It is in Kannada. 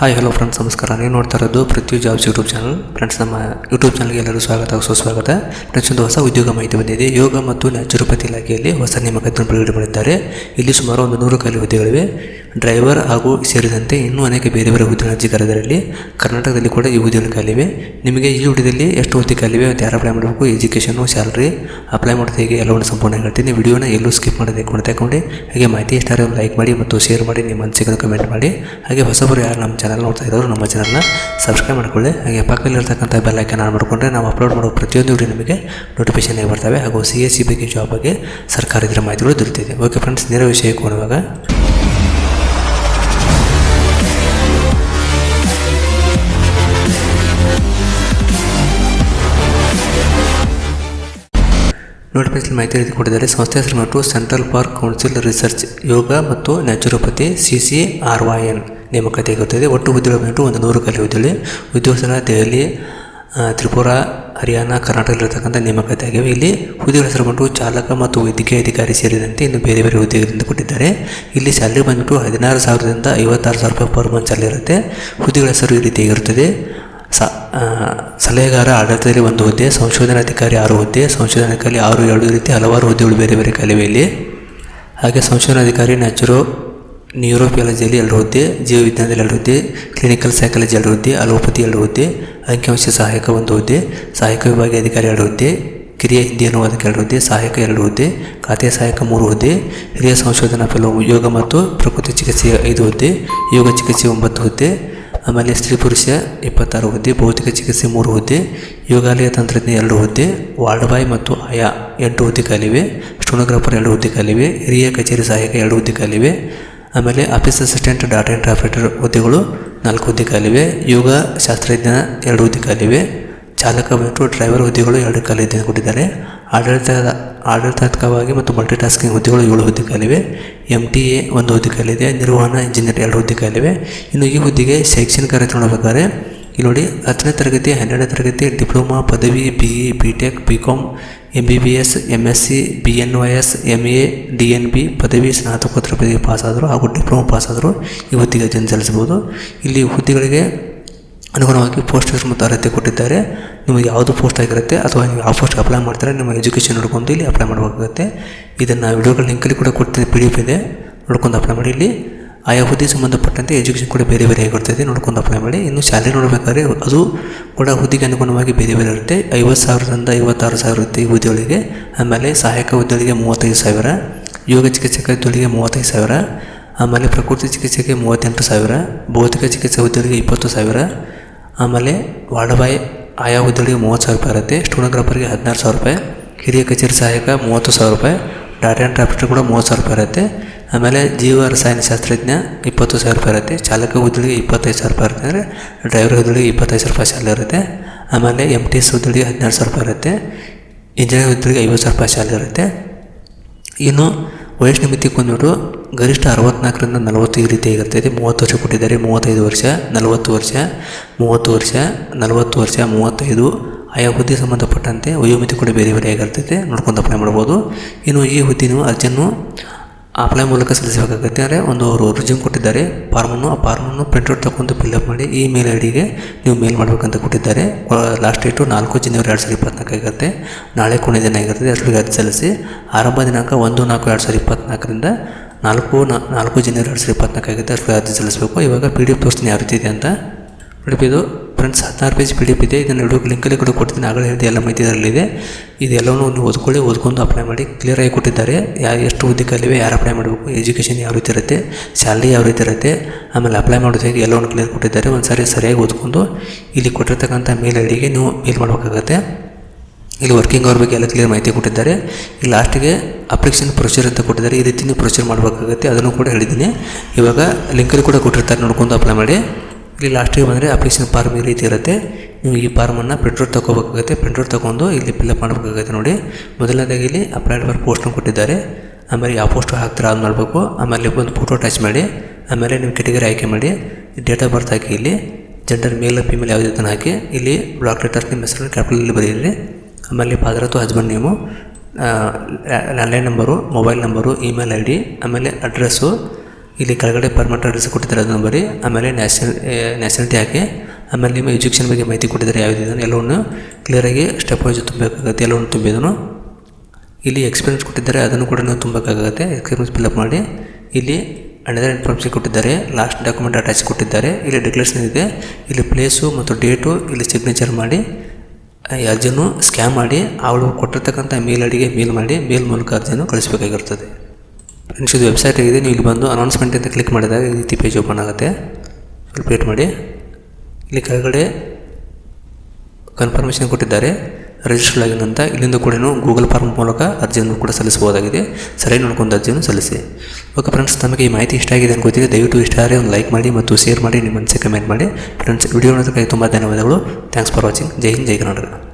ಹಾಯ್ ಹಲೋ ಫ್ರೆಂಡ್ಸ್ ನಮಸ್ಕಾರ. ನೀವು ನೋಡ್ತಾ ಇರೋದು Prithvi jobs YouTube channel friends ನಮ್ಮ ಯೂಟ್ಯೂಬ್ ಚಾನಲ್ಗೆ ಎಲ್ಲರೂ ಸ್ವಾಗತ. ಸುಸ್ವಾಗತ ಫ್ರೆಂಡ್ಸ್ ಒಂದು ಹೊಸ ಉದ್ಯೋಗ ಮಾಹಿತಿ ಬಂದಿದೆ. ಯೋಗ ಮತ್ತು ನ್ಯಾಚುರೋಪತಿ ಇಲಾಖೆಯಲ್ಲಿ ಹೊಸ ನೇಮಕಾತಿಯನ್ನು ಬಿಡುಗಡೆ ಮಾಡಿದ್ದಾರೆ ಇಲ್ಲಿ ಸುಮಾರು ಒಂದು ನೂರು ಖಾಲಿ ಹುದ್ದೆಗಳಿವೆ. ಡ್ರೈವರ್ ಹಾಗೂ ಸೇರಿದಂತೆ ಇನ್ನೂ ಅನೇಕ ಬೇರೆ ಬೇರೆ ಉದ್ಯೋಗ ಅರ್ಜಿ ಕರೆದರಲ್ಲಿ ಕರ್ನಾಟಕದಲ್ಲಿ ಕೂಡ ಈ ಹುದ್ದೆಗಳು ಖಾಲಿವೆ. ನಿಮಗೆ ಈ ಹುದ್ದೆಯಲ್ಲಿ ಎಷ್ಟು ಹುದ್ದೆ ಖಾಲಿವೆ ಮತ್ತು ಯಾರು ಅಪ್ಲೈ ಮಾಡಬೇಕು? ಎಜುಕೇಷನು ಸ್ಯಾಲ್ರಿ ಅಪ್ಲೈ ಮಾಡೋದು ಹೇಗೆ? ಎಲ್ಲವನ್ನು ಸಂಪೂರ್ಣ ಹೇಳ್ತೀನಿ. ವಿಡಿಯೋನ ಎಲ್ಲೂ ಸ್ಕಿಪ್ ಮಾಡೋದೇ ಹಾಕೊಂಡು ಹಾಗೆ ಮಾಹಿತಿ ಇಷ್ಟ ಲೈಕ್ ಮಾಡಿ ಮತ್ತು ಶೇರ್ ಮಾಡಿ, ನಿಮ್ಮ ಅನಿಸಿಕೆ ಕಮೆಂಟ್ ಮಾಡಿ. ಹಾಗೆ ಹೊಸಬರು ಯಾರು ನಮ್ಮ ಚಾನಲ್ ನೋಡ್ತಾ ಇರೋರು ನಮ್ಮ ಚಾನಲ್ನ ಸಬ್ಸ್ಕ್ರೈಬ್ ಮಾಡ್ಕೊಳ್ಳಿ. ಹಾಗೆ ಪಕ್ಕದಲ್ಲಿರ್ತಕ್ಕಂಥ ಬೆಲ್ ಐಕನ್ ಆನ್ ಮಾಡಿಕೊಂಡ್ರೆ ನಾವು ಅಪ್ಲೋಡ್ ಮಾಡುವ ಪ್ರತಿಯೊಂದು ವಿಡಿಯೋ ನಿಮಗೆ ನೋಟಿಫಿಕೇಶನ್ ಬರ್ತವೆ. ಹಾಗೂ ಸಿ ಎಸ್ ಸಿ ಬಗ್ಗೆ ಜಾಬ್ ಬಗ್ಗೆ ಸರ್ಕಾರದ ಮಾಹಿತಿಗಳು ದೊರೆತಿದೆ ಓಕೆ ಫ್ರೆಂಡ್ಸ್ ನೇರ ವಿಷಯಕ್ಕೆ ಹೋಗುವಾಗ ನೋಟಿಫಿಕೇಶನ್ ಮಾಹಿತಿ ರೀತಿ ಕೊಟ್ಟಿದ್ದಾರೆ. ಸಂಸ್ಥೆ ಹೆಸರು ಮತ್ತು central park council research yoga ಮತ್ತು naturopathy C C R Y N ನೇಮಕಾತಿ ಆಗುತ್ತದೆ ಒಟ್ಟು ಹುದ್ದೆಗಳು ಬಂದು ಒಂದು ನೂರು ಖಾಲಿ ಉದ್ಯೋಗ ಸ್ಥಳ ದೆಹಲಿ ತ್ರಿಪುರ, ಹರಿಯಾಣ, ಕರ್ನಾಟಕದಲ್ಲಿರ್ತಕ್ಕಂಥ ನೇಮಕಾತಿ ಆಗಿವೆ. ಇಲ್ಲಿ ಹುದ್ದೆಗಳ ಹೆಸರು ಬಂದು ಚಾಲಕ ಮತ್ತು ವೈದ್ಯಕೀಯ ಅಧಿಕಾರಿ ಸೇರಿದಂತೆ ಇನ್ನು ಬೇರೆ ಬೇರೆ ಹುದ್ದೆಗಳಿಂದ ಕೊಟ್ಟಿದ್ದಾರೆ. ಇಲ್ಲಿ ಸ್ಯಾಲ್ರಿ ಬಂದ್ಬಿಟ್ಟು ಹದಿನಾರು ಸಾವಿರದಿಂದ ಐವತ್ತಾರು ಸಾವಿರ ರೂಪಾಯಿ ಪರ್ ಮಂತ್ ಇರುತ್ತೆ. ಹುದ್ದೆಗಳ ಹೆಸರು ಈ ರೀತಿಯಾಗಿರುತ್ತದೆ ಸ ಸಲಹೆಗಾರ ಆಡಳಿತದಲ್ಲಿ ಒಂದು ಹುದ್ದೆ ಸಂಶೋಧನಾಧಿಕಾರಿ ಆರು ಹುದ್ದೆ ಸಂಶೋಧನಾಧಿಕಾರಿ ಆರು ಎರಡು ರೀತಿ, ಹಲವಾರು ಹುದ್ದೆಗಳು ಬೇರೆ ಬೇರೆ ಕಾಲಿವೆ ಇಲ್ಲಿ ಹಾಗೆ ಸಂಶೋಧನಾಧಿಕಾರಿ ನ್ಯಾಚುರೋ ನ್ಯೂರೋಪಿಯಾಲಜಿಯಲ್ಲಿ ಎರಡು ಹುದ್ದೆ ಜೀವ ವಿಜ್ಞಾನದಲ್ಲಿ ಎರಡು ಹುದ್ದೆ ಕ್ಲಿನಿಕಲ್ ಸೈಕಾಲಜಿ ಎರಡು ಹುದ್ದೆ ಅಲೋಪತಿ ಎರಡು ಹುದ್ದೆ, ಅಂಕಿಅಂಶ ಸಹಾಯಕ ಒಂದು ಹುದ್ದೆ, ಸಹಾಯಕ ವಿಭಾಗೀಯ ಅಧಿಕಾರಿ ಎರಡು ಹುದ್ದೆ, ಕಿರಿಯ ಹಿಂದಿ ಅನುವಾದಕ್ಕೆ ಎರಡು ಹುದ್ದೆ, ಸಹಾಯಕ ಎರಡು ಹುದ್ದೆ, ಖಾತೆ ಸಹಾಯಕ ಮೂರು ಹುದ್ದೆ, ಹಿರಿಯ ಸಂಶೋಧನಾ ಫಲವು ಯೋಗ ಮತ್ತು ಪ್ರಕೃತಿ ಚಿಕಿತ್ಸೆ ಐದು ಹುದ್ದೆ, ಯೋಗ ಚಿಕಿತ್ಸೆ ಒಂಬತ್ತು ಹುದ್ದೆ ಆಮೇಲೆ ಸ್ತ್ರೀ ಪುರುಷ ಇಪ್ಪತ್ತಾರು ಹುದ್ದೆ, ಭೌತಿಕ ಚಿಕಿತ್ಸೆ ಮೂರು ಹುದ್ದೆ, ಯೋಗಾಲಯ ತಂತ್ರಜ್ಞ ಎರಡು ಹುದ್ದೆ ವಾರ್ಡ್ ಬಾಯ್ ಮತ್ತು ಆಯಾ ಎಂಟು ಹುದ್ದೆ ಖಾಲಿವೆ ಸ್ಟೋನೋಗ್ರಾಫರ್ ಎರಡು ಹುದ್ದೆ ಖಾಲಿವೆ ಹಿರಿಯ ಕಚೇರಿ ಸಹಾಯಕ ಎರಡು ಹುದ್ದೆ ಖಾಲಿವೆ ಆಮೇಲೆ office assistant, data entry operator ಹುದ್ದೆಗಳು ನಾಲ್ಕು ಹುದ್ದೆ ಖಾಲಿವೆ ಯೋಗ ಶಾಸ್ತ್ರಜ್ಞ ಎರಡು ಹುದ್ದೆ ಖಾಲಿವೆ ಚಾಲಕ ಮತ್ತು ಡ್ರೈವರ್ ಹುದ್ದೆಗಳು ಎರಡು ಕಾಲಿದೆ ಕೊಟ್ಟಿದ್ದಾರೆ ಆಡಳಿತ, ಆಡಳಿತಾತ್ಮಕವಾಗಿ ಮತ್ತು ಮಲ್ಟಿ ಟಾಸ್ಕಿಂಗ್ ಹುದ್ದೆಗಳು ಏಳು ಹುದ್ದೆ ಖಾಲಿವೆ ಎಂ ಟಿ ಎ ಒಂದು ಹುದ್ದೆ ಖಾಲಿದೆ ನಿರ್ವಹಣಾ ಇಂಜಿನಿಯರ್ ಎರಡು ಹುದ್ದೆ ಖಾಲಿವೆ ಇನ್ನು ಈ ಹುದ್ದೆಗೆ ಶೈಕ್ಷಣಿಕ ಅರ್ಹತೆ ನೋಡಬೇಕಾದ್ರೆ ಇಲ್ಲಿ ನೋಡಿ ಹತ್ತನೇ ತರಗತಿ, ಹನ್ನೆರಡನೇ ತರಗತಿ, ಡಿಪ್ಲೊಮಾ, ಪದವಿ B E B tech B com M B B S M S C B N Y S M A D N B ಪದವಿ ಸ್ನಾತಕೋತ್ತರ ಪದವಿ ಪಾಸಾದರು ಹಾಗೂ ಡಿಪ್ಲೊಮಾ ಪಾಸಾದರು. ಈ ಹುದ್ದೆಗೆ ಅರ್ಜಿಯನ್ನು ಸಲ್ಲಿಸಬಹುದು. ಇಲ್ಲಿ ಹುದ್ದೆಗಳಿಗೆ ಅನುಗುಣವಾಗಿ ಪೋಸ್ಟರ್ಸ್ ಮತ್ತು ಅರ್ಹತೆ ಕೊಟ್ಟಿದ್ದಾರೆ. ನಿಮಗೆ ಯಾವುದು ಪೋಸ್ಟ್ ಆಗಿರುತ್ತೆ ಅಥವಾ ನೀವು ಯಾವ ಪೋಸ್ಟ್ ಅಪ್ಲೈ ಮಾಡ್ತಾರೆ, ನಿಮ್ಮ ಎಜುಕೇಷನ್ ನೋಡ್ಕೊಂಡು ಇಲ್ಲಿ ಅಪ್ಲೈ ಮಾಡಬೇಕಾಗುತ್ತೆ. ಇದನ್ನು ವಿಡಿಯೋಗಳ ಲಿಂಕಲ್ಲಿ ಕೂಡ ಕೊಡ್ತೀನಿ ಪಿ ಡಿ ಎಫ್ ಇದೆ. ನೋಡ್ಕೊಂಡು ಅಪ್ಲೈ ಮಾಡಿ ಇಲ್ಲಿ. ಆಯಾ ಹುದ್ದೆಗೆ ಸಂಬಂಧಪಟ್ಟಂತೆ ಎಜುಕೇಷನ್ ಕೂಡ ಬೇರೆ ಬೇರೆ ಆಗಿರ್ತದೆ. ನೋಡ್ಕೊಂಡು ಅಪ್ಲೈ ಮಾಡಿ. ಇನ್ನು ಸ್ಯಾಲ್ರಿ ನೋಡಬೇಕಾದ್ರೆ ಅದು ಕೂಡ ಹುದ್ದೆಗೆ ಅನುಗುಣವಾಗಿ ಬೇರೆ ಬೇರೆ ಇರುತ್ತೆ. ಐವತ್ತು ಸಾವಿರದಿಂದ ಐವತ್ತಾರು ಸಾವಿರ ಇರುತ್ತೆ ಈ ಹುದ್ದೆಗಳಿಗೆ ಆಮೇಲೆ ಸಹಾಯಕ ಹುದ್ದೆಗಳಿಗೆ ಮೂವತ್ತೈದು ಸಾವಿರ, ಯೋಗ ಚಿಕಿತ್ಸಕ ಹುದ್ದೆಗಳಿಗೆ ಮೂವತ್ತೈದು ಸಾವಿರ, ಆಮೇಲೆ ಪ್ರಕೃತಿ ಚಿಕಿತ್ಸೆಗೆ ಮೂವತ್ತೆಂಟು ಸಾವಿರ, ಭೌತಿಕ ಚಿಕಿತ್ಸೆ ಹುದ್ದೆಗಳಿಗೆ ಇಪ್ಪತ್ತು ಸಾವಿರ ಆಮೇಲೆ ವಾರ್ಡಬಾಯ್ ಆಯಾ ಹುದ್ದೆಗಳಿಗೆ ಮೂವತ್ತು ಸಾವಿರ ರೂಪಾಯಿ ಇರುತ್ತೆ. ಸ್ಟೋನೋಗ್ರಾಫರ್ಗೆ ಹದಿನಾರು ಸಾವಿರ ರೂಪಾಯಿ. ಹಿರಿಯ ಕಚೇರಿ ಸಹಾಯಕ ಮೂವತ್ತು ಸಾವಿರ ರೂಪಾಯಿ. ಡಾಟಾ ಆಪರೇಟರ್ ಕೂಡ ಮೂವತ್ತು ಸಾವಿರ ರೂಪಾಯಿ ಇರುತ್ತೆ. ಆಮೇಲೆ ಜೀವ ರಸಾಯನ ಶಾಸ್ತ್ರಜ್ಞ ಇಪ್ಪತ್ತು ಸಾವಿರ ರೂಪಾಯಿ ಇರುತ್ತೆ. ಚಾಲಕ ಹುದ್ದೆಗೆ ಇಪ್ಪತ್ತೈದು ಸಾವಿರ ರೂಪಾಯಿ ಇರುತ್ತೆ. ಅಂದರೆ ಡ್ರೈವರ್ ಹುದ್ದೆಗೆ ಇಪ್ಪತ್ತೈದು ಸಾವಿರ ರೂಪಾಯಿ ಸ್ಯಾಲರಿ ಇರುತ್ತೆ. ಆಮೇಲೆ ಎಂ ಟಿ ಎಸ್ ಹುದ್ದೆಗೆ ಹದಿನಾರು ಸಾವಿರ ರೂಪಾಯಿ ಇರುತ್ತೆ. ಇಂಜಿನಿಯರ್ ಹುದ್ದೆಗೆ ಐವತ್ತು ಸಾವಿರ ರೂಪಾಯಿ ಸ್ಯಾಲರಿ ಇರುತ್ತೆ. ಇನ್ನು ವಯಸ್ಸಿನ ಮಿತಿ ಕೊಂಡ್ಬಿಟ್ಟು ಗರಿಷ್ಠ ಅರವತ್ನಾಲ್ಕರಿಂದ ನಲವತ್ತು ಈ ರೀತಿ ಆಗಿರ್ತೈತಿ ಮೂವತ್ತು ವರ್ಷ ಕೊಟ್ಟಿದ್ದಾರೆ. ಮೂವತ್ತೈದು ವರ್ಷ, ನಲವತ್ತು ವರ್ಷ, ಮೂವತ್ತು ವರ್ಷ, ನಲವತ್ತು ವರ್ಷ, ಮೂವತ್ತೈದು. ಆಯಾ ಹುದ್ದೆ ಸಂಬಂಧಪಟ್ಟಂತೆ ವಯೋಮಿತಿ ಕೂಡ ಬೇರೆ ಬೇರೆ ಆಗಿರ್ತೈತೆ ನೋಡ್ಕೊಂಡು ಅಪ್ಲೈ ಮಾಡ್ಬೋದು. ಇನ್ನು ಈ ಹುದ್ದೆ ನೀವು ಅರ್ಜಿಯನ್ನು ಅಪ್ಲೈ ಮೂಲಕ ಸಲ್ಲಿಸಬೇಕಾಗತ್ತೆ. ಅಂದರೆ ಒಂದು ಅವರು ರಿಸ್ಯೂಮ್ ಕೊಟ್ಟಿದ್ದಾರೆ. ಫಾರ್ಮನ್ನು ಆ ಫಾರ್ಮನ್ನು ಪ್ರಿಂಟ್ಔಟ್ ತಗೊಂಡು ಫಿಲ್ಅಪ್ ಮಾಡಿ ಈ ಮೇಲ್ ಐ ಡಿಗೆ ನೀವು ಮೇಲ್ ಮಾಡಬೇಕಂತ ಕೊಟ್ಟಿದ್ದಾರೆ. ಲಾಸ್ಟ್ ಡೇಟು ನಾಲ್ಕು ಜನವರಿ ಎರಡು ಸಾವಿರದ ಇಪ್ಪತ್ನಾಲ್ಕು ಆಗಿರುತ್ತೆ. ನಾಳೆ ಕೊನೆ ದಿನ ಆಗಿರುತ್ತೆ. ಅಷ್ಟೊತ್ತಿಗೆ ಅರ್ಜಿ ಸಲ್ಲಿಸಿ ಆರಂಭ ದಿನಾಂಕ ಒಂದು ನಾಲ್ಕು ಎರಡು ಸಾವಿರದ ಇಪ್ಪತ್ನಾಲ್ಕರಿಂದ ನಾಲ್ಕು ನಾಲ್ಕು ಜನವರಿ ಎರಡು ಸಾವಿರದ ಇಪ್ಪತ್ನಾಲ್ಕು ಆಗುತ್ತೆ ಅಷ್ಟೊತ್ತಿಗೆ ಅರ್ಜಿ ಸಲ್ಲಿಸಬೇಕು. ಇವಾಗ ಪಿ ಡಿ ಎಫ್ ತೋರಿಸ್ತೀನಿ ಯಾವ ರೀತಿ ಇದೆ ಅಂತ ಪಿ ನೋಡಿ ಇದು ಫ್ರೆಂಡ್ಸ್ ಹದಿನಾರು ಪೇಜ್ ಪಿ ಡಿ ಎಫ್ ಇದೆ. ಇದನ್ನು ಎರಡು ಲಿಂಕಲ್ಲಿ ಕೂಡ ಕೊಡ್ತೀನಿ. ಆಗಲೇ ಹೇಳಿದೆ ಎಲ್ಲ ಮಾಹಿತಿ ಇದರಲ್ಲಿದೆ ಇದೆಲ್ಲವೂ ನೀವು ಓದ್ಕೊಳ್ಳಿ, ಓದ್ಕೊಂಡು ಅಪ್ಲೈ ಮಾಡಿ ಕ್ಲಿಯರಾಗಿ ಕೊಟ್ಟಿದ್ದಾರೆ. ಯಾ ಎಷ್ಟು ಹುದ್ದೆ ಕಲಿವೆ ಯಾರು ಅಪ್ಲೈ ಮಾಡಬೇಕು ಎಜುಕೇಷನ್ ಯಾವ ರೀತಿ ಇರುತ್ತೆ ಸ್ಯಾಲ್ರಿ ಯಾವ ರೀತಿ ಇರುತ್ತೆ, ಆಮೇಲೆ ಅಪ್ಲೈ ಮಾಡೋದು ಹೇಗೆ ಎಲ್ಲವನ್ನು ಕ್ಲಿಯರ್ ಕೊಟ್ಟಿದ್ದಾರೆ. ಒಂದು ಸಾರಿ ಸರಿಯಾಗಿ ಓದ್ಕೊಂಡು ಇಲ್ಲಿ ಕೊಟ್ಟಿರ್ತಕ್ಕಂಥ ಮೇಲ್ ಐ ಡಿಗೆ ನೀವು ಮೇಲ್ ಮಾಡಬೇಕಾಗತ್ತೆ. ಇಲ್ಲಿ ವರ್ಕಿಂಗ್ ಅವರ್ ಬಗ್ಗೆ ಎಲ್ಲ ಕ್ಲಿಯರ್ ಮಾಹಿತಿ ಕೊಟ್ಟಿದ್ದಾರೆ. ಇಲ್ಲಿ ಲಾಸ್ಟಿಗೆ ಅಪ್ಲಿಕೇಶನ್ ಪ್ರೊಸೀಜರ್ ಅಂತ ಕೊಟ್ಟಿದ್ದಾರೆ. ಈ ರೀತಿ ಪ್ರೊಸೀಜರ್ ಮಾಡಬೇಕಾಗುತ್ತೆ. ಅದನ್ನು ಕೂಡ ಹೇಳಿದ್ದೀನಿ. ಇವಾಗ ಲಿಂಕಲ್ಲಿ ಕೂಡ ಕೊಟ್ಟಿರ್ತಾರೆ. ನೋಡ್ಕೊಂಡು ಅಪ್ಲೈ ಮಾಡಿ. ಇಲ್ಲಿ ಲಾಸ್ಟಿಗೆ ಬಂದರೆ ಅಪ್ಲಿಕೇಶನ್ ಫಾರ್ಮ್ ಈ ರೀತಿ ಇರುತ್ತೆ. ನೀವು ಈ ಫಾರ್ಮನ್ನು ಪ್ರಿಂಟ್ಔಟ್ ತೊಗೋಬೇಕಾಗುತ್ತೆ. ಪ್ರಿಂಟ್ಔಟ್ ತೊಗೊಂಡು ಇಲ್ಲಿ ಫಿಲ್ಅಪ್ ಮಾಡಬೇಕಾಗುತ್ತೆ ನೋಡಿ. ಮೊದಲನೇದಾಗಿ ಇಲ್ಲಿ ಅಪ್ಲೈಡ್ ಫಾರ್ ಪೋಸ್ಟ್ನ ಕೊಟ್ಟಿದ್ದಾರೆ. ಆಮೇಲೆ ಯಾವ ಪೋಸ್ಟ್ ಹಾಕ್ತಾರೆ ಅದು ಮಾಡಬೇಕು ಆಮೇಲೆ ಒಂದು ಫೋಟೋ ಅಟ್ಯಾಚ್ ಮಾಡಿ. ಆಮೇಲೆ ನಿಮ್ಮ ಕೆಟಗರಿ ಆಯ್ಕೆ ಮಾಡಿ. ಡೇಟ್ ಆಫ್ ಬರ್ತ್ ಹಾಕಿ ಇಲ್ಲಿ. ಜೆಂಡರ್ ಮೇಲ್ ಫಿಮೇಲ್ ಯಾವುದೇ ಹಾಕಿ. ಇಲ್ಲಿ ಬ್ಲಾಕ್ ಲೆಟರ್ಸ್ ನಿಮ್ಮ ಹೆಸರನ್ನು ಕ್ಯಾಪಿಟಲಲ್ಲಿ ಬರೆಯಿರಿ. ಆಮೇಲೆ ಫಾದರ್ ಅಥವಾ husband name landline number mobile number email I D ಆಮೇಲೆ ಅಡ್ರೆಸ್ಸು ಇಲ್ಲಿ ಕೆಳಗಡೆ ಪರ್ಮನೆಂಟ್ ಅಡ್ರೆಸ್ ಕೊಟ್ಟಿದ್ದಾರೆ ಅದನ್ನು ಬರೀ ಆಮೇಲೆ ನ್ಯಾಷನಲ್ ನ್ಯಾಷನಲ್ಟಿ ಹಾಕಿ, ಆಮೇಲೆ ನಿಮ್ಮ ಎಜುಕೇಷನ್ ಬಗ್ಗೆ ಮಾಹಿತಿ ಕೊಟ್ಟಿದ್ದಾರೆ ಯಾವುದಿದೆ ಎಲ್ಲವನ್ನು ಕ್ಲಿಯರಾಗಿ ಸ್ಟೆಪ್ ವೈಸ್ ತುಂಬಬೇಕಾಗುತ್ತೆ ಎಲ್ಲವನ್ನು ತುಂಬಿದನು. ಇಲ್ಲಿ ಎಕ್ಸ್ಪೀರಿಯನ್ಸ್ ಕೊಟ್ಟಿದ್ದಾರೆ, ಅದನ್ನು ಕೂಡ ನಾವು ತುಂಬಬೇಕಾಗುತ್ತೆ ಎಕ್ಸ್ಪೀರಿಯನ್ಸ್ ಫಿಲ್ಅಪ್ ಮಾಡಿ. ಇಲ್ಲಿ ಅಂಡರ್ ಇನ್ಫಾರ್ಮೇಷನ್ ಕೊಟ್ಟಿದ್ದಾರೆ ಲಾಸ್ಟ್ ಡಾಕ್ಯುಮೆಂಟ್ ಅಟ್ಯಾಚ್ ಕೊಟ್ಟಿದ್ದಾರೆ, ಇಲ್ಲಿ ಡಿಕ್ಲೇಷನ್ ಇದೆ, ಇಲ್ಲಿ ಪ್ಲೇಸು ಮತ್ತು ಡೇಟು ಇಲ್ಲಿ ಸಿಗ್ನೇಚರ್ ಮಾಡಿ. ಅರ್ಜಿಯನ್ನು ಸ್ಕ್ಯಾನ್ ಮಾಡಿ ಅವಳು ಕೊಟ್ಟಿರ್ತಕ್ಕಂಥ ಮೇಲ್ ಅಡಿಗೆ ಮೇಲ್ ಮಾಡಿ ಮೇಲ್ ಮೂಲಕ ಅರ್ಜಿಯನ್ನು ಕಳಿಸಬೇಕಾಗಿರ್ತದೆ. ಫ್ರೆಂಡ್ಸ್ ಇದು ವೆಬ್ಸೈಟ್ ಆಗಿದೆ. ನೀವು ಇಲ್ಲಿ ಬಂದು ಅನೌನ್ಸ್ಮೆಂಟ್ ಅಂತ ಕ್ಲಿಕ್ ಮಾಡಿದಾಗ ಈ ರೀತಿ ಪೇಜ್ ಓಪನ್ ಆಗುತ್ತೆ. ವೇಟ್ ಮಾಡಿ. ಇಲ್ಲಿ ಕೆಳಗಡೆ ಕನ್ಫರ್ಮೇಷನ್ ಕೊಟ್ಟಿದ್ದಾರೆ. ರಿಜಿಸ್ಟರ್ ಆಗಿನ ಅಂತ ಇಲ್ಲಿಂದ ಕೂಡ ಗೂಗಲ್ ಫಾರ್ಮ್ ಮೂಲಕ ಅರ್ಜಿಯನ್ನು ಕೂಡ ಸಲ್ಲಿಸಬಹುದಾಗಿದೆ. ಸರಿಯಾಗಿ ನೋಡ್ಕೊಂಡು ಅರ್ಜಿಯನ್ನು ಸಲ್ಲಿಸಿ. ಓಕೆ ಫ್ರೆಂಡ್ಸ್ ನಮಗೆ ಈ ಮಾಹಿತಿ ಇಷ್ಟ ಆಗಿದೆ ಅನ್ಕೋತೀವಿ ದಯವಿಟ್ಟು ಇಷ್ಟ ಆದರೆ ಒಂದು ಲೈಕ್ ಮಾಡಿ ಮತ್ತು ಶೇರ್ ಮಾಡಿ, ನಿಮ್ಮ ಮನಸ್ಸಿಗೆ ಕಮೆಂಟ್ ಮಾಡಿ. ಫ್ರೆಂಡ್ಸ್ ವಿಡಿಯೋ ನೋಡೋದಕ್ಕಾಗಿ ತುಂಬ ಧನ್ಯವಾದಗಳು. Thanks for watching Jai Hind, Jai Karnataka.